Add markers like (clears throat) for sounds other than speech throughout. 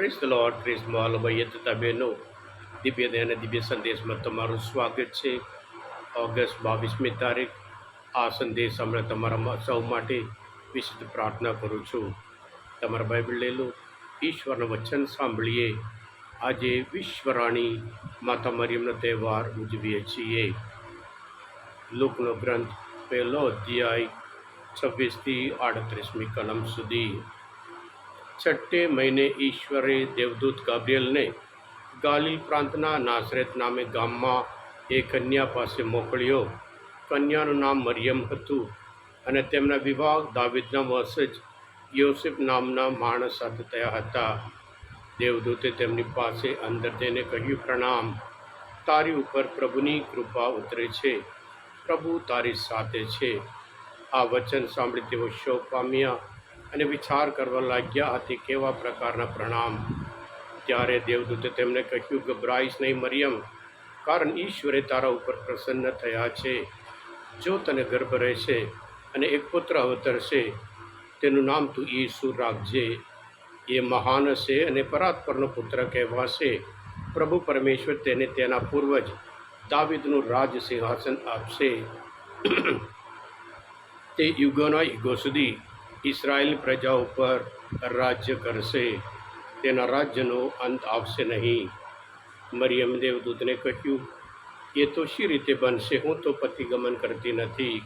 Press the lord praise મોલ ભાઈ તથા બહેનો દિવ્ય અને દિવ્ય સંદેશમાં તમારું સ્વાગત છે. ઓગસ્ટ બાવીસમી તારીખ, આ સંદેશ હમણાં તમારા સૌ માટે વિશિષ્ટ પ્રાર્થના કરું છું. તમારા બાઇબલ લઈ લો, ઈશ્વરનું વચન સાંભળીએ. આજે વિશ્વરાણી માતા મરિયમનો તહેવાર ઉજવીએ છીએ. લોકનો ગ્રંથ પહેલો અધ્યાય છવ્વીસથી આડત્રીસમી કલમ સુધી. છઠ્ઠે મહિને ઈશ્વરે દેવદૂત ગાબ્રિયલને ગાલિલ પ્રાંતના નાસરેત નામે ગામમાં એ કન્યા પાસે મોકલ્યો. કન્યાનું નામ મરિયમ હતું અને તેમના વિવાહ દાવિદના વર્ષ જ યોસેફ નામના માણસ સાથે થયા હતા. દેવદૂતે તેમની પાસે અંદર જઈને કહ્યું, પ્રણામ. તારી ઉપર પ્રભુની કૃપા ઉતરે છે. પ્રભુ તારી સાથે છે. આ વચન સાંભળી તેઓ શોક પામ્યા અને વિચાર કરવા લાગ્યા હતી કેવા પ્રકારના પ્રણામ. ત્યારે દેવદૂતે તેમને કહ્યું, ગભરાઈશ નહીં મરિયમ, કારણ ઈશ્વરે તારા ઉપર પ્રસન્ન થયા છે. જો તને ગર્ભ રહેશે અને એક પુત્ર અવતરશે, તેનું નામ તું ઈસુ રાખજે. એ મહાન હશે અને પરાત્પરનો પુત્ર કહેવાશે. પ્રભુ પરમેશ્વર તેને તેના પૂર્વજ દાવિદનું રાજ સિંહાસન આપશે. (clears throat) તે યુગોના યુગો સુધી ઇસરાયેલ પ્રજા ઉપર રાજ્ય કરશે. તેના રાજ્યનો અંત આવશે નહીં. મરિયમ દેવદૂતને કહ્યું, એ તો શી રીતે બનશે? હું તો પતિગમન કરતી નથી.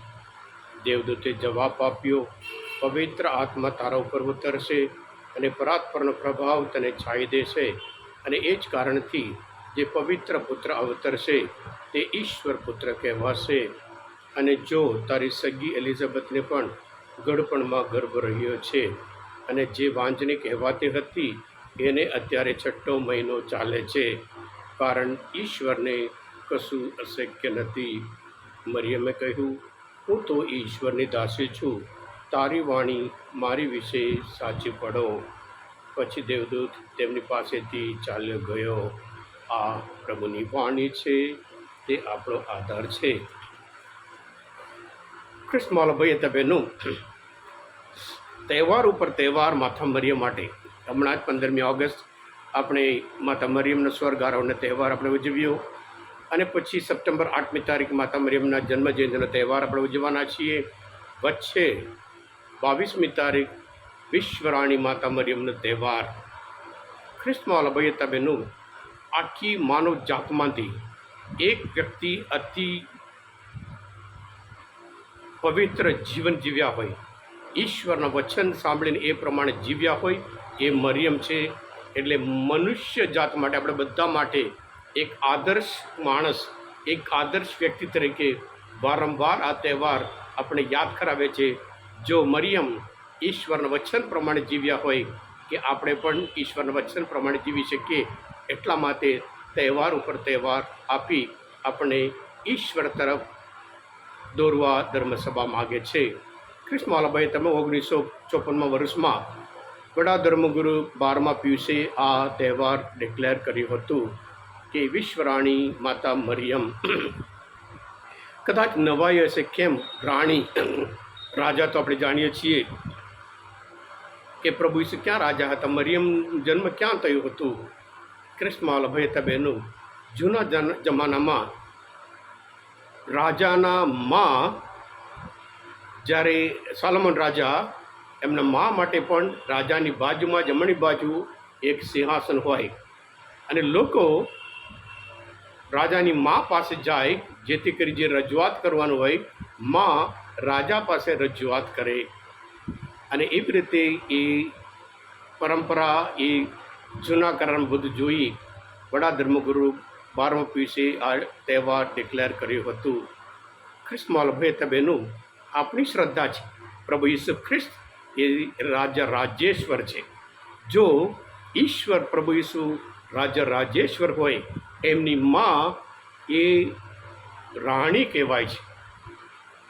દેવદૂતે જવાબ આપ્યો, પવિત્ર આત્મા તારા ઉપર ઉતરશે અને પરાત્પરનો પ્રભાવ તને છાઈ દેશે અને એ જ કારણથી જે પવિત્ર પુત્ર અવતરશે તે ઈશ્વર પુત્ર કહેવાશે. અને જો તારી સગી એલિઝાબેથને પણ ગળપણમાં ગર્ભ રહ્યો છે અને જે વાંજણી કહેવાતી હતી એને અત્યારે છઠ્ઠો મહિનો ચાલે છે. કારણ ઈશ્વરને કશું અશક્ય નથી. મરિયમે કહ્યું, હું તો ઈશ્વરની દાસી છું. તારી વાણી મારી વિશે સાચી પડો. પછી દેવદૂત તેમની પાસેથી ચાલ્યો ગયો. આ પ્રભુની વાણી છે. તે આપણો આધાર છે. ક્રિસ્માલ ભાઈ તબેનું તહેવાર ઉપર તહેવાર માથા મરિયમ માટે. હમણાં જ પંદરમી ઓગસ્ટ આપણે માતા મરિયમનો સ્વર્ગ આરોહણનો તહેવાર આપણે ઉજવ્યો. અને પછી સપ્ટેમ્બર આઠમી તારીખ માતા મરિયમના જન્મજયંતિનો તહેવાર આપણે ઉજવવાના છીએ. વચ્ચે બાવીસમી તારીખ વિશ્વરાણી માતા મરિયમનો તહેવાર. ખ્રિસ્તમાં અલભય તબેનું આખી માનવ જાતમાંથી એક વ્યક્તિ અતિ પવિત્ર જીવન જીવ્યા હોય. ઈશ્વરના વચન સાંભળીને એ પ્રમાણે જીવ્યા હોય એ મરિયમ છે. એટલે મનુષ્ય જાત માટે આપણે બધા માટે એક આદર્શ માણસ, એક આદર્શ વ્યક્તિ તરીકે વારંવાર આ તહેવાર આપણે યાદ કરાવે છે. જો મરિયમ ઈશ્વરના વચન પ્રમાણે જીવ્યા હોય કે આપણે પણ ઈશ્વરના વચન પ્રમાણે જીવી શકીએ, એટલા માટે તહેવાર ઉપર તહેવાર આપી આપણે ઈશ્વર તરફ દોરવા ધર્મસભા માગે છે. ક્રિષ્માલાભાઈ તમે ઓગણીસો ચોપનમાં વર્ષમાં વડા ધર્મગુરુ બારમા પિયુષે આ તહેવાર ડિક્લેર કર્યું હતું કે વિશ્વરાણી માતા મરિયમ. કદાચ નવાઈ હશે કેમ રાણી? રાજા તો આપણે જાણીએ છીએ કે પ્રભુ ઈસુ ક્યાં રાજા હતા? મરિયમ જન્મ ક્યાં થયું હતું? ક્રિષ્માલભાઈ તબેનું જન જમાનામાં રાજાના મા જ્યારે સાલમન રાજા એમના મા માટે પણ રાજાની બાજુમાં જમણી બાજુ એક સિંહાસન હોય. અને લોકો રાજાની મા પાસે જાય, જેથી કરી જે રજૂઆત કરવાનું હોય, મા રાજા પાસે રજૂઆત કરે. અને એવી રીતે એ પરંપરા એ જૂના કારણ બધું જોઈ વડા ધર્મગુરુ બારમા પીસી આ તહેવાર ડિક્લેર કર્યું હતું. ખ્રિસ્ત ભાઈ તબેનું આપણી શ્રદ્ધા છે. પ્રભુ ઈસુ ખ્રિસ્ત એ રાજા રાજેશ્વર છે. જો ઈશ્વર પ્રભુ ઈસુ રાજા રાજેશ્વર હોય, એમની મા એ રાણી કહેવાય છે.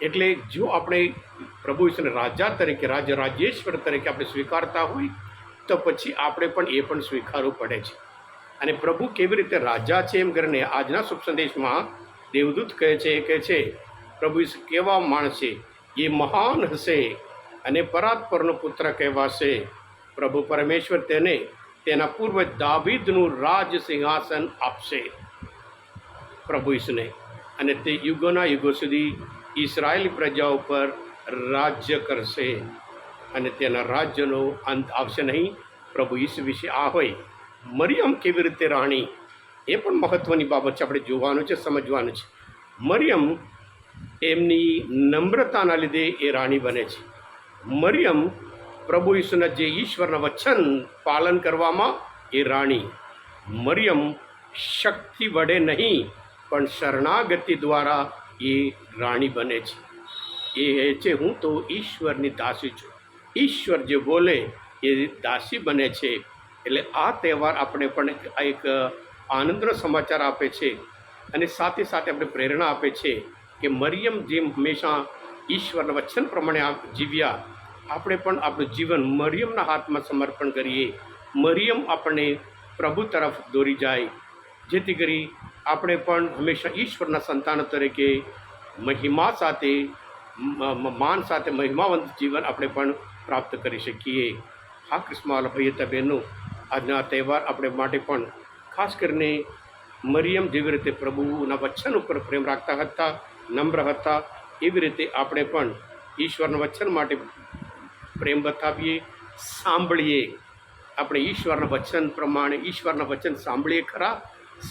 એટલે જો આપણે પ્રભુ ઈશ્વરને રાજા તરીકે, રાજા રાજેશ્વર તરીકે આપણે સ્વીકારતા હોય, તો પછી આપણે પણ એ પણ સ્વીકારવું પડે છે. અને પ્રભુ કેવી રીતે રાજા છે એમ કરીને આજના શુભ સંદેશમાં દેવદૂત કહે છે એ કહે છે, પ્રભુ કેવા માણસ એ મહાન હશે અને પરાત્પરનો પુત્ર કહેવાશે. પ્રભુ પરમેશ્વર તેને તેના પૂર્વ દાવીદનું રાજ સિંહાસન આપશે. પ્રભુ ઈશને અને તે યુગોના યુગો સુધી ઈસરાયેલી પ્રજા ઉપર રાજ્ય કરશે. અને તેના રાજ્યનો અંત આવશે નહીં. પ્રભુ ઈશ વિશે આ હોય. મરિયમ કેવી રીતે રાણી? એ પણ મહત્ત્વની બાબત છે, આપણે જોવાનું છે, સમજવાનું છે. મરિયમ એમની નમ્રતાના લીધે એ રાણી બને છે. મરિયમ પ્રભુ ઈસુના જે ઈશ્વરના વચન પાલન કરવામાં એ રાણી. મરિયમ શક્તિ વડે નહીં, પણ શરણાગતિ દ્વારા એ રાણી બને છે. એ છે, હું તો ઈશ્વરની દાસી છું. ઈશ્વર જે બોલે એ દાસી બને છે. એટલે આ તહેવાર આપણે પણ આ એક આનંદનો સમાચાર આપે છે અને સાથે સાથે આપણે પ્રેરણા આપે છે કે મરિયમ જેમ હંમેશા ઈશ્વરના વચન પ્રમાણે જીવ્યા, આપણે પણ આપણું જીવન મરિયમના હાથમાં સમર્પણ કરીએ. મરિયમ આપણને પ્રભુ તરફ દોરી જાય. જેથી કરી આપણે પણ હંમેશા ઈશ્વરના સંતાન તરીકે મહિમા સાથે માન સાથે મહિમાવંત જીવન આપણે પણ પ્રાપ્ત કરી શકીએ. હા, કૃષ્ણ ભાઈ બહેનો આજના તહેવાર આપણે માટે પણ ખાસ કરીને મરિયમ જેવી રીતે પ્રભુના વચન ઉપર પ્રેમ રાખતા હતા, નમ્ર હતા, એવી રીતે આપણે પણ ઈશ્વરના વચન માટે પ્રેમ બતાવીએ, સાંભળીએ. આપણે ઈશ્વરના વચન પ્રમાણે, ઈશ્વરના વચન સાંભળીએ ખરા.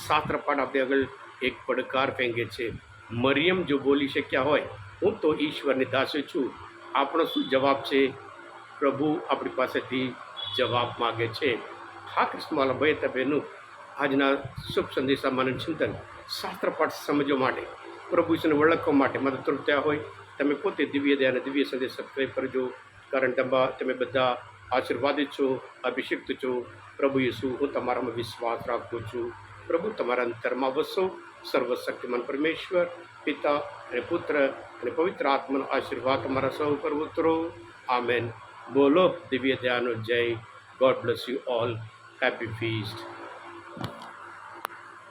સાત્ર પાઠ આપણે આગળ એક પડકાર ફેંકે છે. મરિયમ જો બોલી શક્યા હોય, હું તો ઈશ્વરની દાસી છું. આપણો શું જવાબ છે? પ્રભુ આપણી પાસેથી જવાબ માગે છે. હા કૃષ્ણવાલા ભાઈ તબેનું આજના શુભ સંદેશા માનવ ચિંતન. શાસ્ત્ર પાઠ સમજવા માટે, પ્રભુ ઈશ્વરને ઓળખવા માટે મદદરૂપ થયા હોય, તમે પોતે દિવ્ય દયા અને દિવ્ય સંદેશ સબસ્ક્રાઈબ કરજો, કારણ તમા તમે બધા આશીર્વાદિત છો, અભિષિક્ત છો. પ્રભુ યેસુ હું તમારામાં વિશ્વાસ રાખું છું. પ્રભુ, તમારા અંતરમાં વસો. સર્વશક્તિમાન પરમેશ્વર, પિતા અને પુત્ર અને પવિત્ર આત્માનો આશીર્વાદ તમારા સૌ પર ઉતરો. આમેન. બોલો, દિવ્ય દયાનો જય. God bless you all happy feast.